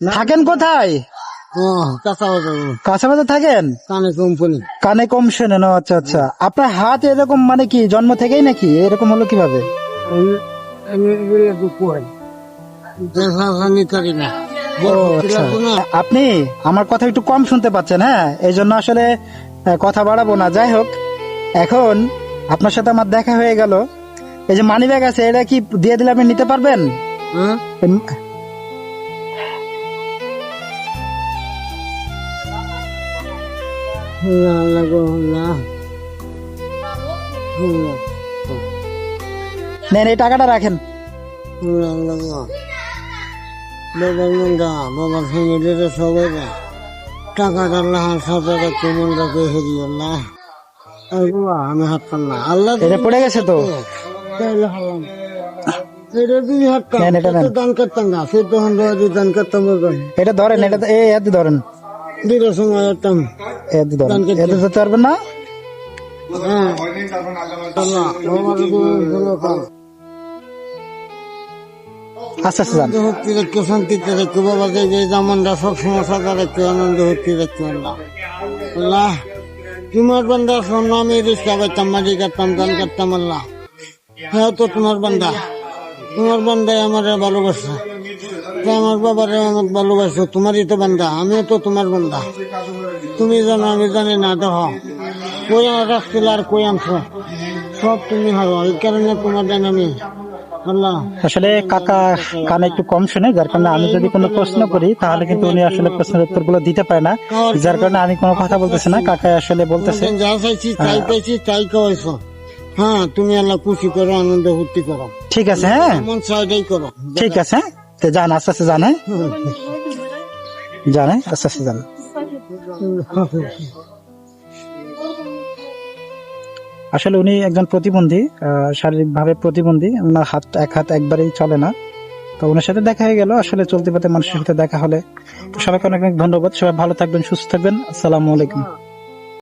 থাকেন কোথায়? ও কাঁচা বাজার। থাকেন? কানে কোম্পানি কানে কম শোনেন আচ্ছা আচ্ছা। আপনার হাত এরকম মানে কি জন্ম থেকেই নাকি? এরকম হলো কীভাবে? হয় আচ্ছা। আপনি আমার কথা একটু কম শুনতে পাচ্ছেন হ্যাঁ? এই জন্য আসলে কথা বাড়াবো না। যাই হোক এখন আপনার সাথে আমার দেখা হয়ে গেল। এই যে মানি ব্যাগ আছে এটা কি দিয়ে দিলে আপনি নিতে পারবেন? হ্যাঁ না না নেন এই টাকাটা রাখেন। না বাবার বাবার সবাই টাকাটা না আমি হাত না আল্লাহ এটা পড়ে গেছে তো তাইলে এটা। দান করতাম না সে তখন দান করতাম এটা ধরেন এটা এই এত ধরেন। দুটোর সময় যেতাম এত পারবেন। না? হ্যাঁ। হচ্ছে দেখতে শান্তিতে দেখতে বাবা যে সব সমস্যা দেখতে আনন্দ হচ্ছে দেখতে আল্লাহ আল্লাহ তোমার বান্দা স্বর্ণ আমি রিস্কা পাইতাম মাটি কাটতাম গান কাটতাম আল্লাহ। হ্যাঁ তো তোমার বান্দা তোমার বান্দায় আমার ভালোবাসা। তো আমার বাবারে আমার ভালোবাসো তোমারই তো বান্দা আমিও তো তোমার বান্দা। তুমি জানো আমি জানি না দেখ। কই আমার রাখছিল আর কই আনছো সব? তুমি হারো এই কারণে তোমার দেন আমি আসলে কাকা কানে একটু কম শুনে যার কারণে আমি যদি কোনো প্রশ্ন করি তাহলে কিন্তু উনি আসলে প্রশ্নের উত্তরগুলো দিতে পারে না। যার কারণে আমি কোনো কথা বলতেছি না কাকা আসলে বলতেছে। যা চাইছি তাই পাইছি তাই খাওয়াইছো হ্যাঁ তুমি আল্লাহ খুশি করো আনন্দ ফুর্তি করো। ঠিক আছে হ্যাঁ। মন চাইটাই করো। ঠিক আছে। হ্যাঁ? তো আস্তে আস্তে জানে। জানে, আস্তে আস্তে যান আসলে উনি একজন প্রতিবন্ধী শারীরিক ভাবে প্রতিবন্ধী। ওনার হাত, এক হাত একবারেই চলে না। তো ওনার সাথে দেখা হয়ে গেল, আসলে চলতে পারতে মানুষের সাথে দেখা হলে। সবাইকে অনেক অনেক ধন্যবাদ। সবাই ভালো থাকবেন, সুস্থ থাকবেন। আসসালামু আলাইকুম।